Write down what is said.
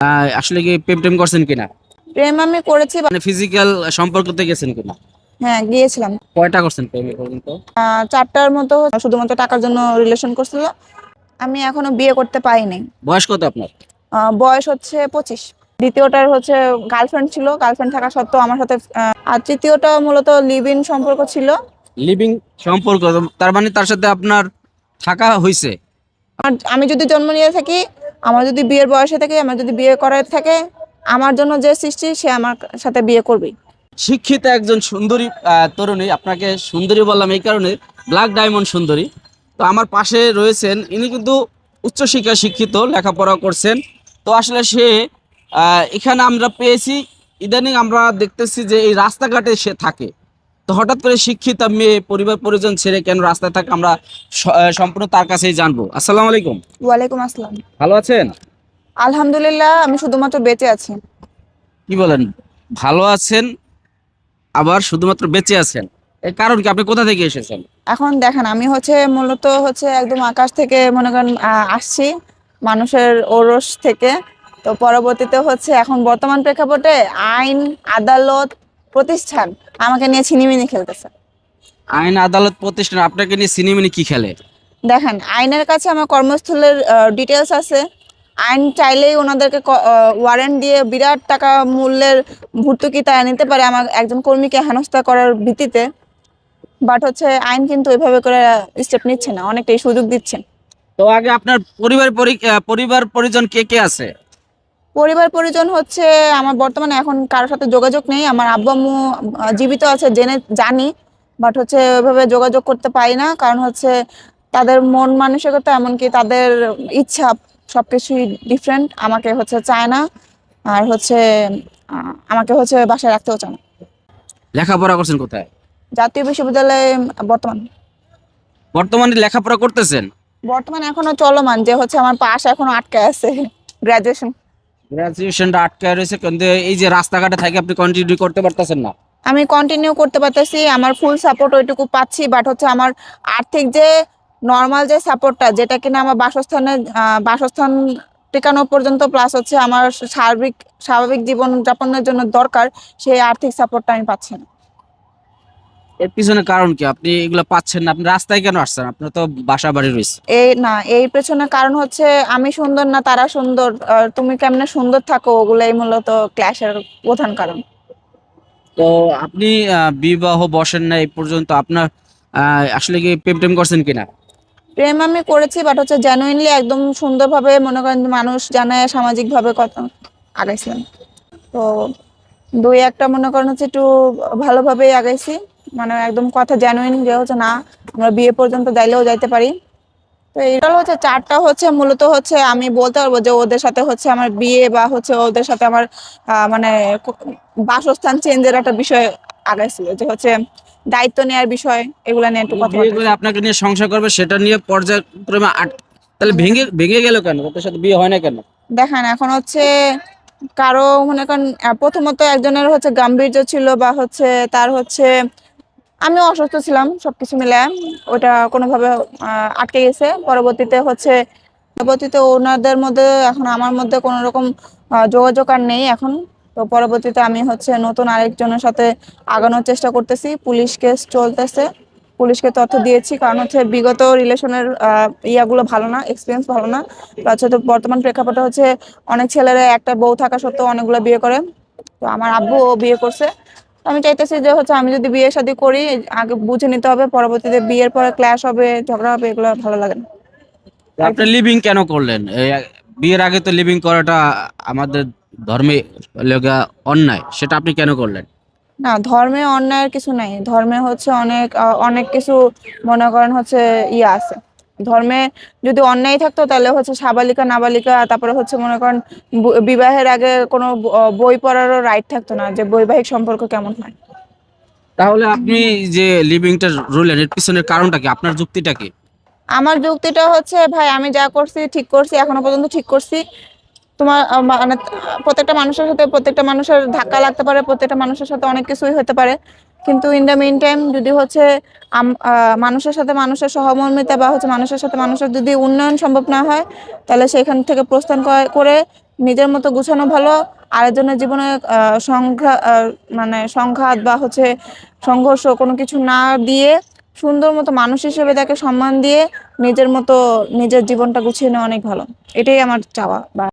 আহ, আসলে কি প্রেম টেম করছেন কিনা? প্রেম আমি করেছি মানে ফিজিক্যাল সম্পর্কতে গেছেন কিনা? হ্যাঁ গিয়েছিলাম। কয়টা করছেন প্রেম পর্যন্ত চারটার মতো শুধুমাত্র টাকার জন্য রিলেশন করছিল। আমি এখনও বিয়ে করতে পারিনি। বয়স কত আপনার? বয়স হচ্ছে পঁচিশ। দ্বিতীয়টার হচ্ছে গার্লফ্রেন্ড ছিল গার্লফ্রেন্ড থাকা সত্ত্বেও আমার সাথে আর তৃতীয়টা মূলত লিভ ইন সম্পর্ক ছিল। লিভিং সম্পর্ক তার মানে তার সাথে আপনার থাকা হয়েছে আমি যদি জন্ম নিয়ে থাকি আমার যদি বিয়ের বয়সে থাকে, আমার যদি বিয়ে করার থাকে, আমার জন্য যে সৃষ্টি, সে আমার সাথে বিয়ে করবে। শিক্ষিত একজন সুন্দরী তরুণী, আপনাকে সুন্দরী বললাম এই কারণে ব্ল্যাক ডায়মন্ড সুন্দরী। তো আমার পাশে রয়েছেন, ইনি কিন্তু উচ্চশিক্ষা শিক্ষিত, লেখাপড়া করছেন। তো আসলে সে এখানে আমরা পেয়েছি, ইদানিং আমরা দেখতেছি যে এই রাস্তাঘাটে সে থাকে। তো হঠাৎ করে শিক্ষিত মেয়ে পরিবার পরিজন ছেড়ে কেন রাস্তায় থাকে আমরা সম্পূর্ণ তার কাছেই জানব। আসসালামু আলাইকুম। ওয়ালাইকুম আসসালাম। ভালো আছেন? আলহামদুলিল্লাহ আমি শুধুমাত্র বেঁচে আছি। কি বলেন? ভালো আছেন আবার শুধুমাত্র বেঁচে আছেন। এর কারণ কি? আপনি কোথা থেকে এসেছেন? এখন দেখেন আমি হচ্ছে মূলত হচ্ছে একদম আকাশ থেকে মনে করেন আসছি মানুষের ওরস থেকে। তো পরবর্তীতে হচ্ছে এখন বর্তমান প্রেক্ষাপটে আইন আদালত প্রতিষ্ঠান আমাকে নিয়ে ছিনিমিনি খেলতেছে। আইন আদালত প্রতিষ্ঠান আপনাকে নিয়ে সিনেমিনি কি খেলে? দেখেন আইনের কাছে আমার কর্মস্থলের ডিটেলস আছে। আইন চাইলেই ওনাদেরকে ওয়ারেন্ট দিয়ে বিরাট টাকা মূল্যের ভর্তুকি তারা নিতে পারে আমার একজন কর্মীকে হেনস্থা করার ভিত্তিতে। বাট হচ্ছে আইন কিন্তু ওইভাবে করে স্টেপ নিচ্ছে না অনেকটাই সুযোগ দিচ্ছেন তো আগে আপনার পরিবার পরি- পরিবার পরিজন কে কে আছে? পরিবার পরিজন হচ্ছে আমার বর্তমানে এখন কারোর সাথে যোগাযোগ নেই আমার আব্বু আম্মু জীবিত আছে জেনে জানি বাট হচ্ছে ওইভাবে যোগাযোগ করতে পারি না কারণ হচ্ছে তাদের মন মানসিকতা এমনকি তাদের ইচ্ছা সবকিছুই ডিফারেন্ট আমাকে হচ্ছে চায় না আর হচ্ছে আমাকে হচ্ছে বাসায় রাখতেও চায় না। লেখাপড়া করছেন কোথায়? জাতীয় বিশ্ববিদ্যালয়ে বর্তমান। বর্তমানে লেখাপড়া করতেছেন? বর্তমানে এখনও চলমান যে হচ্ছে আমার পাশ এখনও আটকে আছে গ্রাজুয়েশন গ্রাজুয়েশনটা আটকে রয়েছে, কিন্তু এই যে রাস্তাঘাটে থাকে আপনি কন্টিনিউ করতে পারতেছেন না। আমি কন্টিনিউ করতে পারতেছি, আমার ফুল সাপোর্ট ওইটুকু পাচ্ছি বাট হচ্ছে আমার আর্থিক যে নর্মাল যে সাপোর্টটা যেটা কিনা আমার বাসস্থানে বাসস্থান টিকানো পর্যন্ত প্লাস হচ্ছে আমার সার্বিক, স্বাভাবিক জীবনযাপনের জন্য দরকার, সেই আর্থিক সাপোর্টটা আমি পাচ্ছি না। এর পিছনে কারণ কি? আপনি এগুলো পাচ্ছেন না। আপনি রাস্তায় কেন আসছেন? আপনার তো বাসা বাড়ি রয়েছে। এই না এই পেছনে কারণ হচ্ছে আমি সুন্দর না তারা সুন্দর। তুমি কেমনে সুন্দর থাকো ওগুলাই মূলত ক্ল্যাশের প্রধান কারণ। তো আপনি আহ, বিবাহ বসেন না এই পর্যন্ত। আপনার আহ, আসলে কি প্রেম টেম করছেন কিনা? প্রেম আমি করেছি বাট হচ্ছে জেনুইনলি একদম সুন্দরভাবে মনে করেন যে মানুষ জানায় সামাজিকভাবে কথা আগাইছিলাম তো দুই একটা মনে করেন হচ্ছে একটু ভালোভাবেই আগাইছি। মানে একদম কথা জেনুইন যে হচ্ছে না আমরা বিয়ে পর্যন্ত যাইলেও যাইতে পারি। তো এটা হচ্ছে চারটা হচ্ছে মূলত হচ্ছে আমি বলতে পারব যে ওদের সাথে হচ্ছে আমার বিয়ে বা হচ্ছে ওদের সাথে আমার মানে বাসস্থান চেঞ্জের একটা বিষয় আগাইছিল যে হচ্ছে দায়িত্ব নেওয়ার বিষয় এগুলা নিয়ে একটু কথা আপনাকে নিয়ে সংসার করবে সেটা নিয়ে পর্যায়ক্রমে আট- তাহলে ভেঙে ভেঙে গেল কেন? ওদের সাথে বিয়ে হয় না কেন? দেখেন এখন হচ্ছে কারও মনে করেন প্রথমত একজনের হচ্ছে গাম্ভীর্য ছিল বা হচ্ছে তার হচ্ছে আমি অসুস্থ ছিলাম, সবকিছু মিলে। ওটা কোনোভাবে আটকে গেছে। পরবর্তীতে হচ্ছে, পরবর্তীতে ওনাদের মধ্যে, এখন আমার মধ্যে কোনো রকম যোগাযোগ আর নেই এখন। তো পরবর্তীতে আমি হচ্ছে নতুন আরেকজনের সাথে আগানোর চেষ্টা করতেছি। পুলিশ কেস চলতেছে। পুলিশকে তথ্য দিয়েছি, কারণ হচ্ছে বিগত রিলেশনের ইয়াগুলো ভালো না এক্সপিরিয়েন্স ভালো না। প্লাস হচ্ছে বর্তমান প্রেক্ষাপটে হচ্ছে অনেক ছেলেরা একটা বউ থাকা সত্ত্বেও অনেকগুলো বিয়ে করে। তো আমার আব্বু ও বিয়ে করছে। আমি চাইতেছি যে হচ্ছে আমি যদি বিয়ে শাদী করি আগে বুঝে নিতে হবে পরবর্তীতে বিয়ের পরে ক্ল্যাশ হবে ঝগড়া হবে এগুলো ভালো লাগে না। আপনি লিভিং কেন করলেন? বিয়ের আগে তো লিভিং করাটা আমাদের ধর্মে লগা অন্যায় সেটা আপনি কেন করলেন? না ধর্মে অন্যায়ের কিছু নাই। ধর্মে হচ্ছে অনেক অনেক কিছু মনে করেন হচ্ছে ইয়ে আছে। ধর্মে যদি অন্যায় থাকতো তাহলে হচ্ছে সাবালিকা নাবালিকা তারপরে হচ্ছে মনে করেন বিবাহের আগে কোনো বই পড়ারও রাইট থাকতো না যে বৈবাহিক সম্পর্ক কেমন হয়? তাহলে আপনি যে লিভিংটা রুলেন এর পিছনের কারণটা কি? আপনার যুক্তিটা কি? আমার যুক্তিটা হচ্ছে ভাই আমি যা করছি ঠিক করছি এখনও পর্যন্ত ঠিক করছি। তোমার মানে প্রত্যেকটা মানুষের সাথে প্রত্যেকটা মানুষের ধাক্কা লাগতে পারে প্রত্যেকটা মানুষের সাথে অনেক কিছুই হতে পারে। কিন্তু ইন দ্য মিন টাইম যদি হচ্ছে মানুষের সাথে মানুষের সহমর্মিতা বা হচ্ছে মানুষের সাথে মানুষের যদি উন্নয়ন সম্ভব না হয়, তাহলে সেখান থেকে প্রস্থান করে নিজের মতো গুছানো ভালো, আরেকজনের জীবনে সংঘা মানে সংঘাত বা হচ্ছে সংঘর্ষ কোনো কিছু না দিয়ে, সুন্দর মতো মানুষ হিসেবে তাকে সম্মান দিয়ে নিজের মতো নিজের জীবনটা গুছিয়ে নেওয়া অনেক ভালো। এটাই আমার চাওয়া বা